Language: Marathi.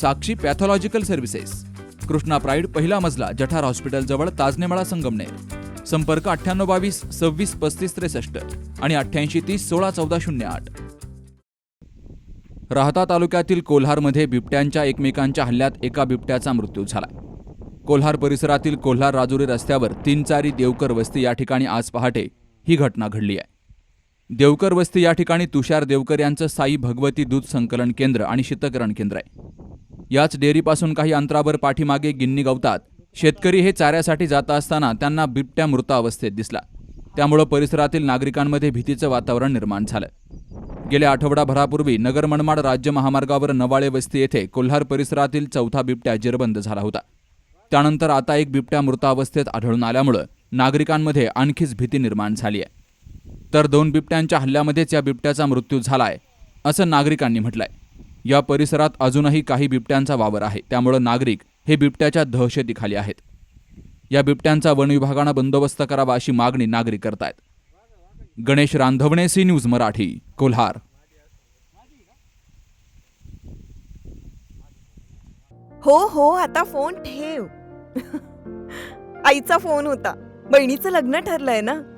Sakshi pathological services. Krishna pride पहिला मजला जठार हॉस्पिटलजवळ ताजनेमाळा संगमनेर. संपर्क अठ्ठ्याण्णव बावीस सव्वीस पस्तीस त्रेसष्ट आणि अठ्ठ्याऐंशी तीस सोळा चौदा शून्य आठ. राहता तालुक्यातील कोल्हारमध्ये बिबट्यांच्या एकमेकांच्या हल्ल्यात एका बिबट्याचा मृत्यू झाला. कोल्हार परिसरातील कोल्हार राजुरी रस्त्यावर तीनचारी देवकर वस्ती या ठिकाणी आज पहाटे ही घटना घडली आहे. देवकर वस्ती या ठिकाणी तुषार देवकर यांचं साई भगवती दूध संकलन केंद्र आणि शीतकरण केंद्र आहे. याच डेअरीपासून काही अंतरावर पाठीमागे गिन्नी गवतात. शेतकरी हे चाऱ्यासाठी जात असताना त्यांना बिबट्या मृत अवस्थेत दिसला. त्यामुळं परिसरातील नागरिकांमध्ये भीतीचं वातावरण निर्माण झालं. गेल्या आठवडाभरापूर्वी नगर मनमाड राज्य महामार्गावर नवाळे वस्ती येथे कोल्हार परिसरातील चौथा बिबट्या जेरबंद झाला होता. त्यानंतर आता एक बिबट्या मृतावस्थेत आढळून आल्यामुळं नागरिकांमध्ये आणखीच भीती निर्माण झाली आहे. तर दोन बिबट्यांच्या हल्ल्यामध्येच या बिबट्याचा मृत्यू झालाय असं नागरिकांनी म्हटलंय. या परिसरात अजूनही काही बिबट्यांचा वावर आहे. त्यामुळं नागरिक हे बिबट्याच्या दहशतीखाली आहेत. या बिबट्यांचा वन विभागानं बंदोबस्त करावा अशी मागणी नागरिक करतायत. Ganesh Randhavane C news Marathi Kolhar. हो हो आता फोन ठेव. आईचा फोन होता. बहिणीचं लग्न ठरलंय ना?